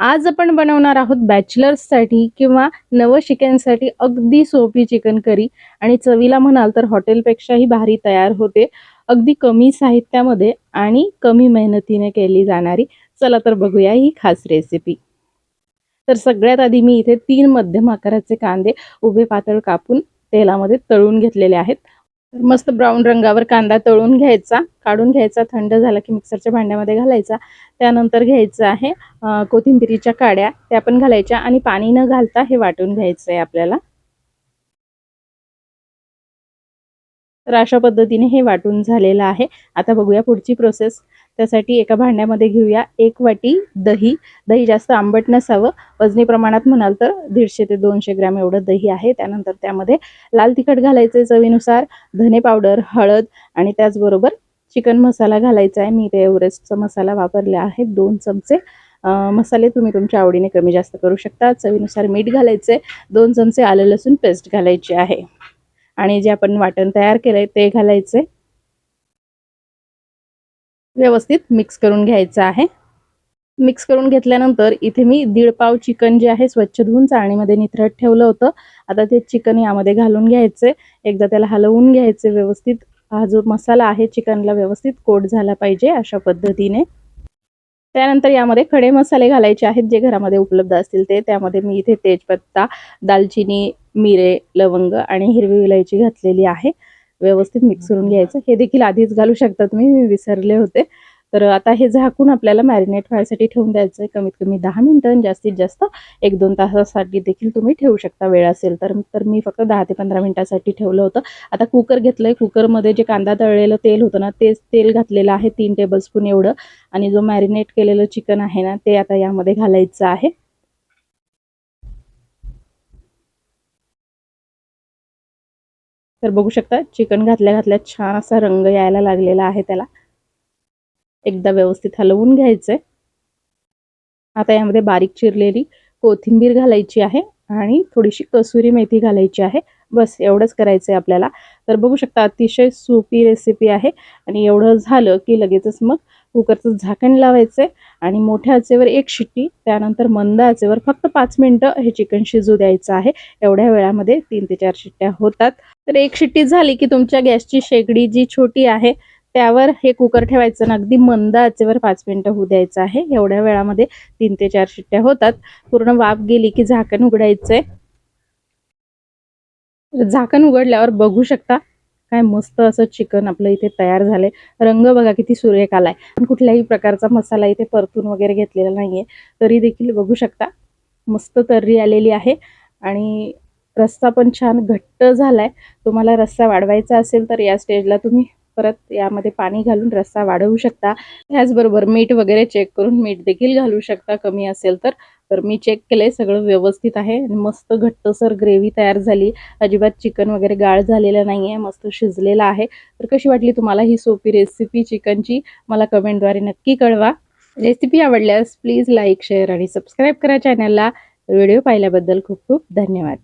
आज आपण बनवणार आहोत बॅचलर्ससाठी किंवा नवशिक्यांसाठी अगदी सोपी चिकन करी. आणि चवीला म्हणाल तर हॉटेलपेक्षाही भारी तयार होते. अगदी कमी साहित्यामध्ये आणि कमी मेहनतीने केली जाणारी. चला तर बघूया ही खास रेसिपी तर सगळ्यात आधी मी इथे तीन मध्यम आकाराचे कांदे उभे पातळ कापून तेलामध्ये तळून घेतलेले आहेत. तर मस्त ब्राऊन रंगावर कांदा तळून घ्यायचा. काढून घ्यायचा थंड झाला की मिक्सरच्या भांड्यामध्ये घालायचा. त्यानंतर घ्यायचं आहे कोथिंबिरीच्या काड्या त्या पण घालायच्या आणि पाणी न घालता हे वाटून घ्यायचं आहे आपल्याला. तर अशा पद्धतीने हे वाटून झालेलं आहे. आता बघूया पुढची प्रोसेस त्यासाठी एका भांड्यामध्ये घेऊया एक वाटी दही. दही जास्त आंबट नसावं. वजनी प्रमाणात म्हणाल तर दीडशे ते दोनशे ग्रॅम एवढं दही आहे. त्यानंतर त्यामध्ये लाल तिखट घालायचं चवीनुसार. धने पावडर हळद आणि त्याचबरोबर चिकन मसाला घालायचा आहे. मी ते एव्हरेस्टचा मसाला वापरला आहे दोन चमचे. मसाले तुम्ही तुमच्या आवडीने कमी जास्त करू शकता. चवीनुसार मीठ घालायचे दोन चमचे आलं लसूण पेस्ट घालायची आहे. आणि जे आपण वाटण तयार केलंय ते घालायचे. व्यवस्थित मिक्स करून घ्यायचं आहे. मिक्स करून घेतल्यानंतर इथे मी दीड पाव चिकन जे आहे स्वच्छ धुवून चाळणीमध्ये निथरट ठेवलं होतं. आता ते चिकन यामध्ये घालून घ्यायचे. एकदा त्याला हलवून घ्यायचे व्यवस्थित. हा जो मसाला आहे चिकनला व्यवस्थित कोट झाला पाहिजे अशा पद्धतीने. त्यानंतर यामध्ये खडे मसाले घालायचे आहेत जे घरामध्ये उपलब्ध असतील ते. त्यामध्ये मी इथे तेजपत्ता दालचिनी मिरे लवंग आणि हिरवी इलायची घातलेली आहे. व्यवस्थित मिक्स करून घ्यायचं. हे देखील आधीच घालू शकता तुम्ही. मी विसरले होते. तर आता हे झाकून आपल्याला मॅरिनेट व्हायसाठी ठेवून द्यायचं आहे कमीत कमी दहा मिनिटं जास्तीत जास्त एक दोन तासासाठी देखील तुम्ही ठेवू शकता वेळ असेल तर. तर मी फक्त दहा ते पंधरा मिनिटासाठी ठेवलं होतं. आता कुकर घेतलं आहे कुकरमध्ये जे कांदा तळलेलं तेल होतं ना तेच तेल घातलेलं आहे तीन टेबलस्पून एवढं. आणि जो मॅरिनेट केलेलं चिकन आहे ना ते आता यामध्ये घालायचं आहे. तर बघू शकता चिकन घातल्या घातल्या छान असा रंग यायला लागलेला आहे त्याला. एकदा व्यवस्थित हलवून घ्यायचंय. आता यामध्ये बारीक चिरलेली कोथिंबीर घालायची आहे आणि थोडीशी कसुरी मेथी घालायची आहे. बस एवढंच करायचं आहे आपल्याला. तर बघू शकता अतिशय सोपी रेसिपी आहे आणि एवढं झालं की लगेचच मग कुकरचं झाकण लावायचं आहे आणि मोठ्या आचेवर एक शिट्टी त्यानंतर मंद आचेवर फक्त पाच मिनटं हे चिकन शिजू द्यायचं आहे. एवढ्या वेळामध्ये तीन ते चार शिट्ट्या होतात. तर एक शिट्टी झाली की तुमच्या गॅसची शेगडी जी छोटी आहे त्यावर हे कुकर ठेवायचं आणि अगदी मंद आचेवर पाच मिनटं होऊ द्यायचं आहे. एवढ्या वेळामध्ये तीन ते चार शिट्ट्या होतात. पूर्ण वाफ गेली की झाकण उघडायचंय. झाकण उघडल्यावर बघू शकता काय मस्त असं चिकन आपलं इथे तयार झालंय. रंग बघा किती सुरेख आलाय. पण कुठल्याही प्रकारचा मसाला इथे परतून वगैरे घेतलेला नाहीये. तरी देखील बघू शकता. मस्त तर्री आलेली आहे. आणि रस्सा पण छान घट्ट झालाय. तुम्हाला रस्सा वाढवायचा असेल तर या स्टेजला तुम्ही परत यामध्ये पाणी घालून रस्सा वाढवू शकता. त्याचबरोबर मीठ वगैरे चेक करून मीठ देखील घालू शकता. कमी असेल तर तर मी चेक केले सगळं व्यवस्थित आहे. आणि मस्त घट्टसर ग्रेव्ही तयार झाली. अजिबात चिकन वगैरे गाळ झालेलं नाही आहे मस्त शिजलेलं आहे. तर कशी वाटली तुम्हाला ही सोपी रेसिपी चिकनची मला कमेंटद्वारे नक्की कळवा. रेसिपी आवडल्यास प्लीज लाईक शेअर आणि सबस्क्राईब करा चॅनलला व्हिडिओ पाहिल्याबद्दल खूप खूप धन्यवाद.